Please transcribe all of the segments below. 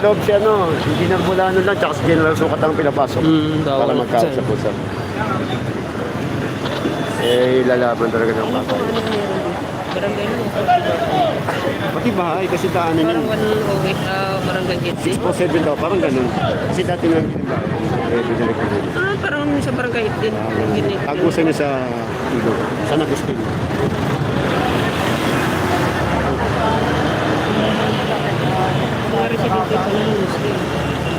Loob si ano, hindi na mula ano lang, tsaka si General Sukat ang pinapasok. Mm, para magkausap-usap. Eh, lalaban talaga ng patay. Barangay na. Pati bahay, kasi daanan Parang yun. 108 ah, barangay 80. 647 daw, parang ganun. Kasi dati nga yung bahay. Eh, binalik ko din. Ah, parang sa barangay 8 din. Ganit. Tagusan niya sa Igo, San Agustin. Mga residente pa ng Muslim.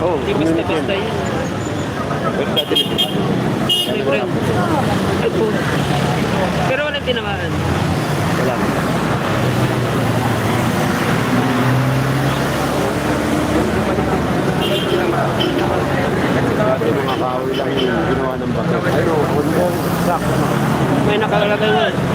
Oh, basta-basta yan. yun. Libre. Po. Pero walang tinamaan. wala. Dati mga kahoy lang yung ginawa ng bato. Ano, under, sack. May nakalagay nga.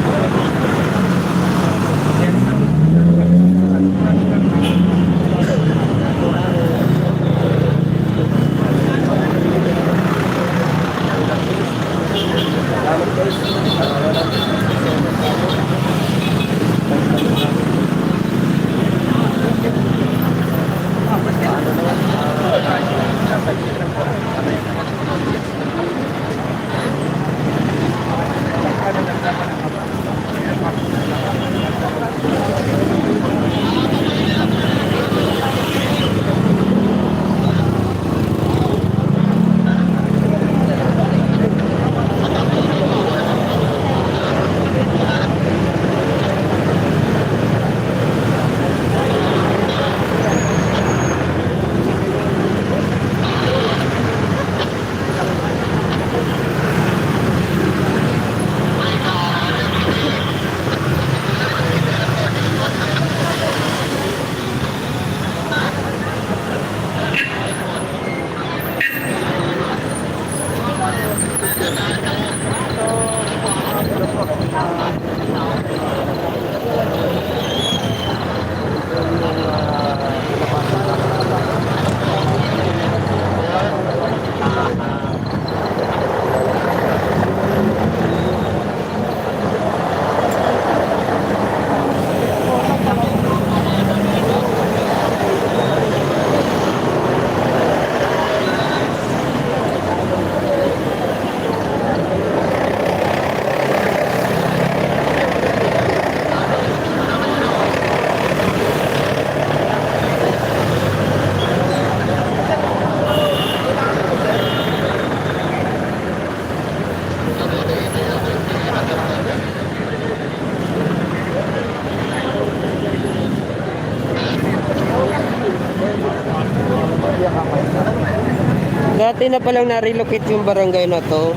Dati na palang na-relocate yung barangay na to.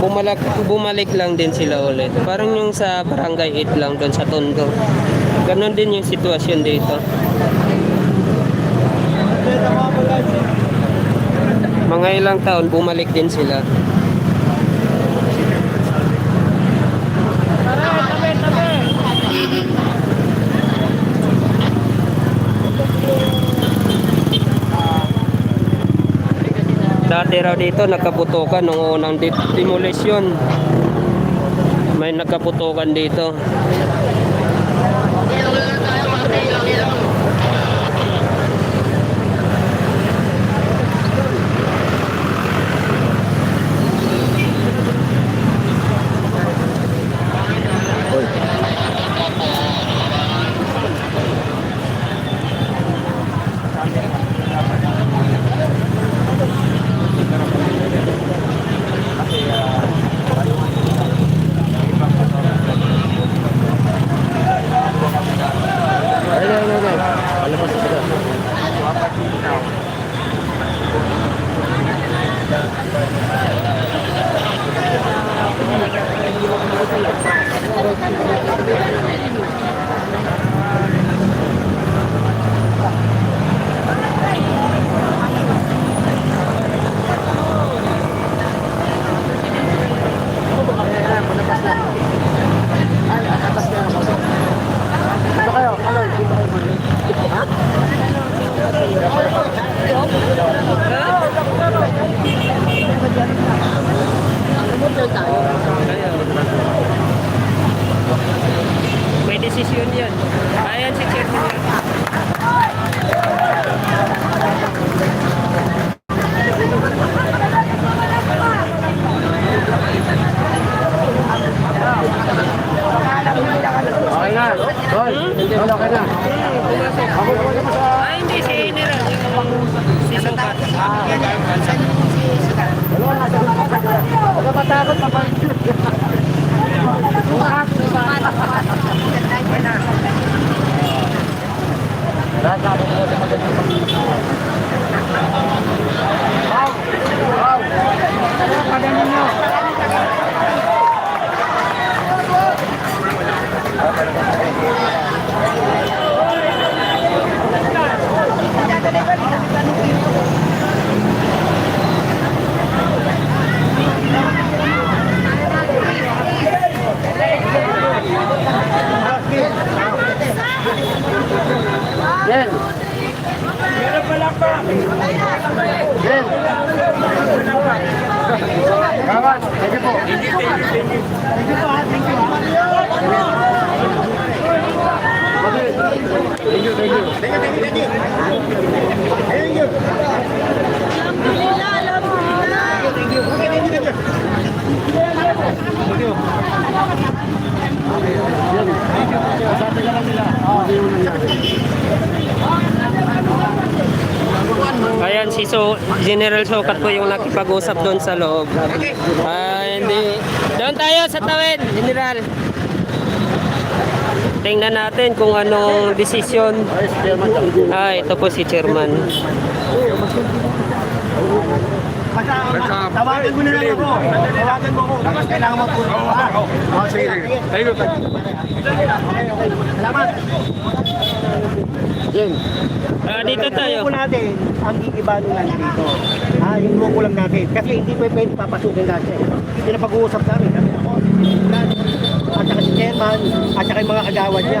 Bumalak, bumalik lang din sila ulit. Parang yung sa barangay 8 lang doon sa Tondo. Ganon din yung sitwasyon dito. Mga ilang taon, bumalik din sila. Raw dito nagkaputukan nung unang de- demolition. May nagkaputukan dito. Ben. Kawan, thank you po. Thank you, thank you, thank you. Thank you po, thank you. Thank you, thank you. Thank you, thank you, thank you. Alhamdulillah, alhamdulillah. Thank you, thank you, thank you. Thank you. Thank you. Sabi lang sila. Oh. Ayan, si so, General Sokat po yung nakipag-usap doon sa loob. Ah, hindi. Doon tayo sa tawid, General. Tingnan natin kung anong desisyon. Ng Ah, ito po si Chairman. Tawagan mo na lang ako. Tawagan mo ako. Tapos kailangan mo po. Sige. Thank you. Salamat. Jen. Ah, dito tayo. Yung grupo natin, ang gigibano lang dito. Ah, yung grupo lang natin. Kasi hindi pa pwede papasukin natin. Pinapag-uusap namin. Kami ako, at saka si chairman, at saka yung mga kagawad niya.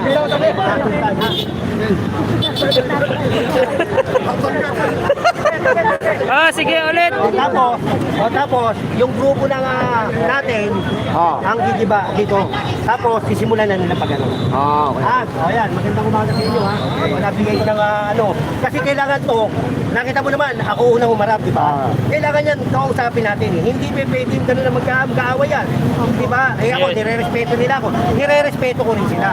Ha? Ah, sige ulit. O tapos, o tapos, yung grupo na nga natin, Ah. ang gigiba dito. Tapos, sisimulan na nila pag ano. Ah, okay. Ah, o yan, magandang umaga sa inyo ha. Nabigay ko ng ah, ano. Kasi kailangan to, nakita mo naman, ako unang humarap, di ba? Ah. Kailangan yan, kausapin natin eh. Hindi pa pwede yung gano'n na magka- magkaaway yan. Di ba? Eh ako, Yes. nire-respeto nila ako. Nire-respeto ko rin sila.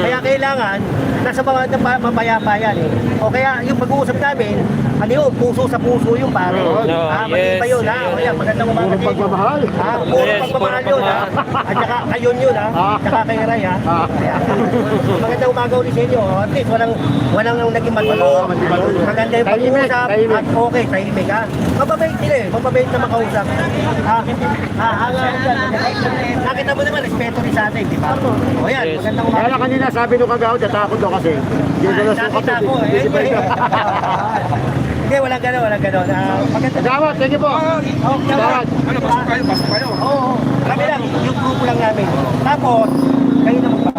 Kaya kailangan, nasa mga mapayapa yan eh. O kaya, yung pag-uusap namin, ano yun, puso sa puso yung pare. Mm, no, ah, mali pa yes, yun ha. O yan, magandang umaga Puro pagmamahal. Ah, puro Yes, pagmamahal puro yun ha. At saka kayon yun ha. Ah. Tsaka kay Ray ha. Ah. Kaya, magandang umaga ulit sa inyo. At least walang walang naging magulo. Maganda yung Tahimik, pag-uusap tahimik. at okay, tahimik ha. Mababait sila eh. Mababait na makausap. Ha? Ha? Ang. Nakita mo naman, respeto rin sa atin, di ba? O yan, Yes. magandang Kaya umaga. lang kanina sabi nung kagawad, natakot daw kasi. Hindi ko na sukat. Nakita ko eh. Hindi, walang gano'n, walang gano'n. Ah, maganda. Kagawad, thank you po. Oh, Kagawad. Ano, pasok kayo, pasok kayo. Oo, oo. kami lang, yung grupo lang namin. Tapos, kayo na magpa.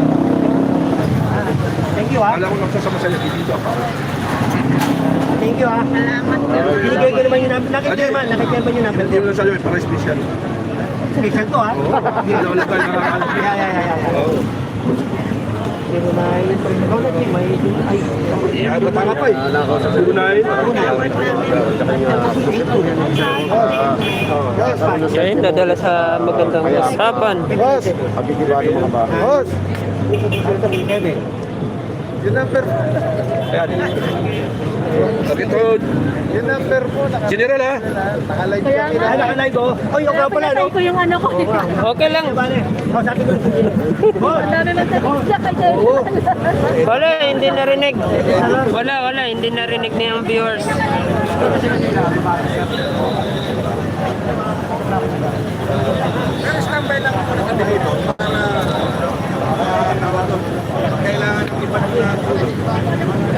Ah, Thank you ha. Alam ko lang sasama sa'yo dito. Thank you ha. Salamat. Binigay ko naman yung number. Nakikirman, nakikirman yung number. Hindi lang sa'yo, para special. Special to ha. Hindi lang tayo nakakala. Yeah, yeah, yeah, yeah. Oo. May, ay, ka pa eh. Unahin. Ayun, nadala sa magandang usapan. Boss. Pagkikibali mga ba? Boss. Kevin. Yung number. Ayan. Sakitod. Yung number po. General ha. Nakalive Kaya nga, Ah, nakalive oh. Oh, yung nga pala, no? pinatay ko yung ano ko. Okay lang. Bale, oh, sabi ko, boss, Dami lang sa kanya. Wala, hindi narinig. Wala, wala, hindi narinig ni ang viewers. Kailangan yung iba na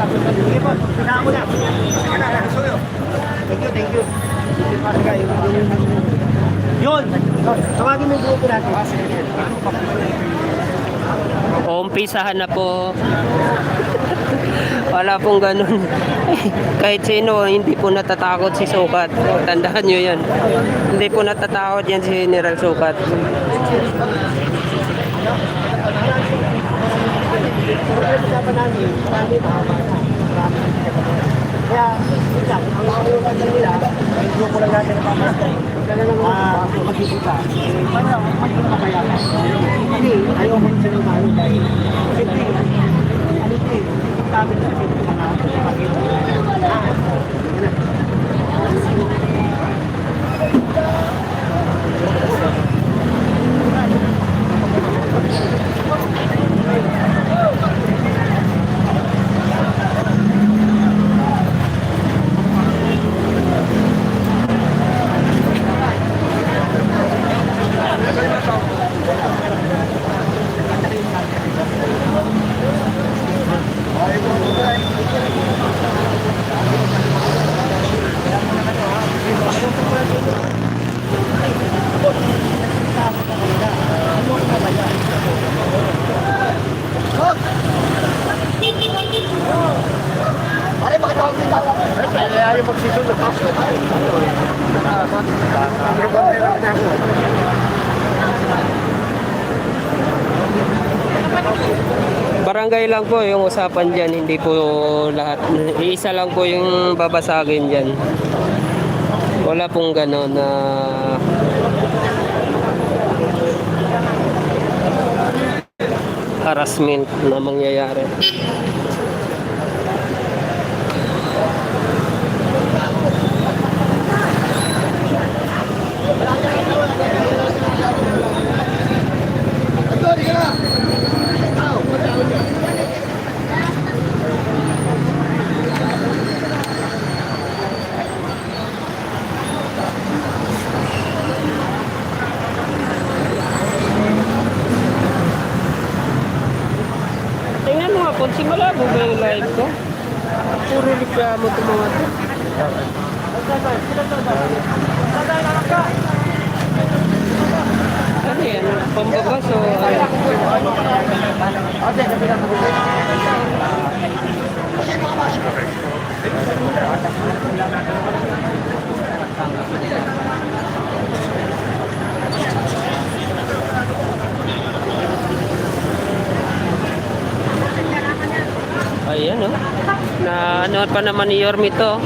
Sige po, pinaka mo na. Na, Thank you, thank you. Yun! Tawagin mo yung grupo. Umpisahan na po. Wala pong ganun. Kahit sino, hindi po natatakot si Sukat. Tandaan nyo yan. Hindi po natatakot yan si General Sukat namin, marami makakata. Marami makakata. Kaya, yun lang, ang mga ulan nila, hindi ko lang natin napapasay. Kaya naman ah, makikita. Kaya lang, magiging kapayakan. Kasi, ayaw ko sa nang mahal dahil. Siyempre, ano ito eh, sabi na kasi mga pagkita. Ah, Lang po yung usapan dyan, hindi po lahat. Isa lang po yung babasagin dyan. Wala pong gano'n na harassment na mangyayari. Tingnan kung malabo ba yung live ko? Puro reklamo ito mga to. Ano yan? Pambabas o ano? Ayan oh. Na ano pa naman ni Yorme to.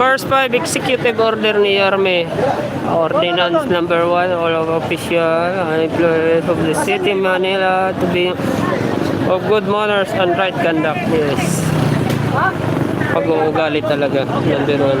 First five executive order ni Yorme. Ordinance number one, all of official employees of the city Manila to be of good manners and right conduct. Yes. Pag-uugali talaga. Number one.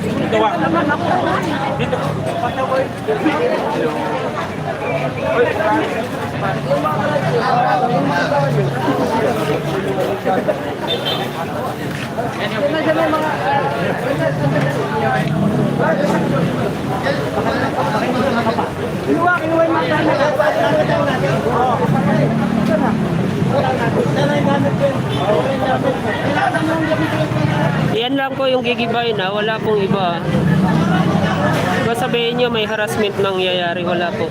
đâu ba? Dito. Ano tayo patapit eh. Yan lang po yung gigibay na, wala pong iba. Kung sabihin nyo may harassment nangyayari, wala po.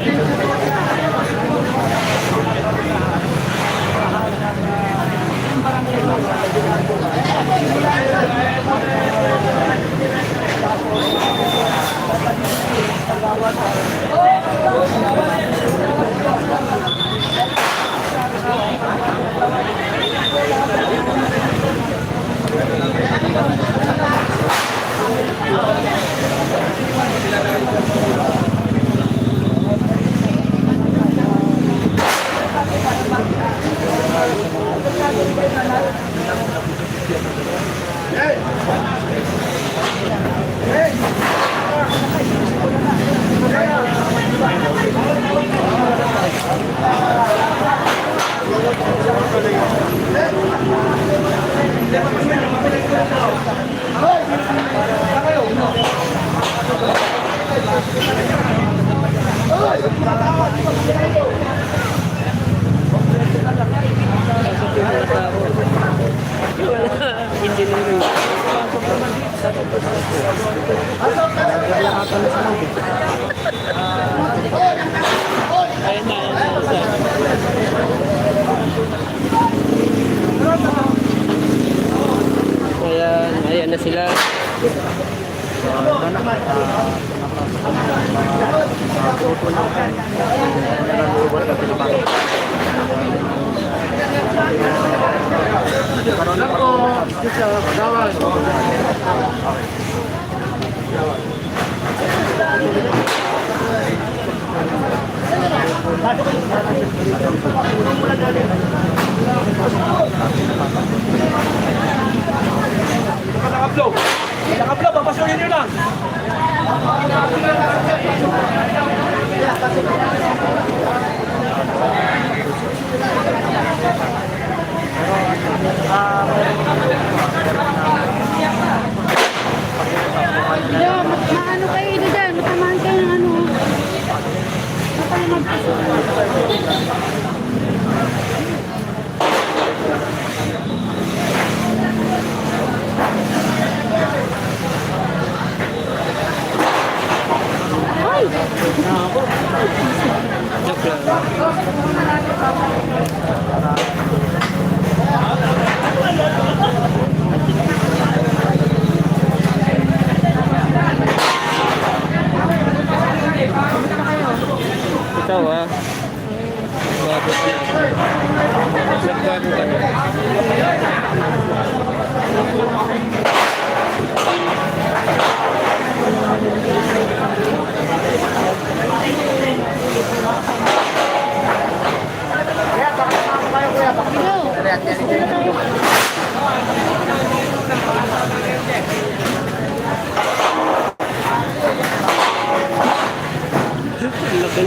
Engineering.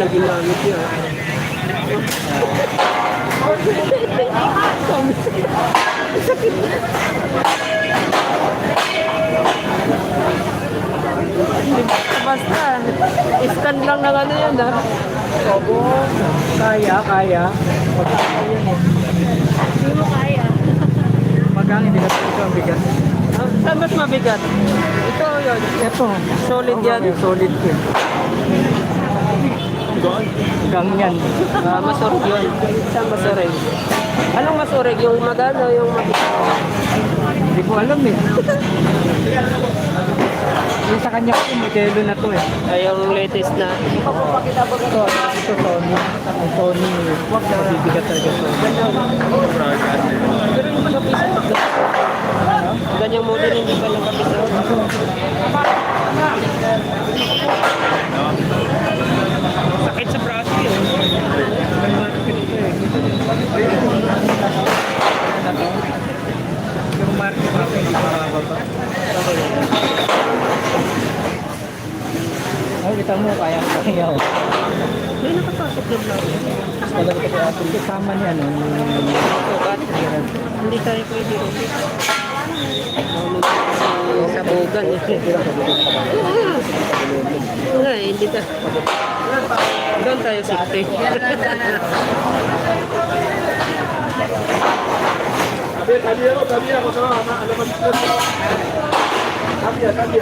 Na ginamit niya. Basta, stand lang ng ano yan ha. Opo, kaya, kaya. Hindi mo kaya. Magkano hindi natin ito ang bigat? Ah, Saan mas mabigat? Ito yun. Ito, Solid yan. solid ko. Gang yan. Ah, masurog yun. Saan masurog? Anong masurog? Yung magano, yung mabigat? Hindi ko alam eh. Yung sa kanya ko, modelo na to eh. Ay, yung latest na. Ito, ito Sony. Ang Sony, mabibigat talaga Sony. Pero yung pagkapiso, ganyang model hindi pa lang kapiso. Sakit sa braso yun. Yung market natin, hindi makakababa. Ay, kita mo, kaya kaya ko. May nakapasok na vlog. Talaga kasi atin kasama niya, no? Hindi tayo pwede rin. Sa bugan. Wala eh, hindi tayo. Doon tayo safety. Tabi, tabi ako, tabi ako. Sama, ama, ano ba dito? Tabi, tabi.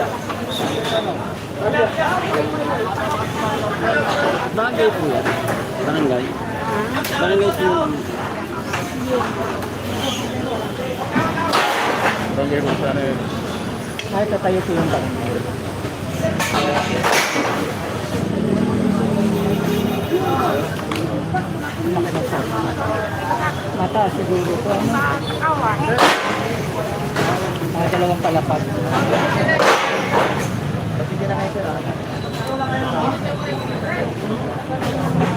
Barangay po yan. Barangay. Barangay po yan. Barangay po sana yun. Ay, tatayo ko yung tayo. Mata siguro ko. Ano? Ah, dalawang palapag. Pati na kayo sir. Ah.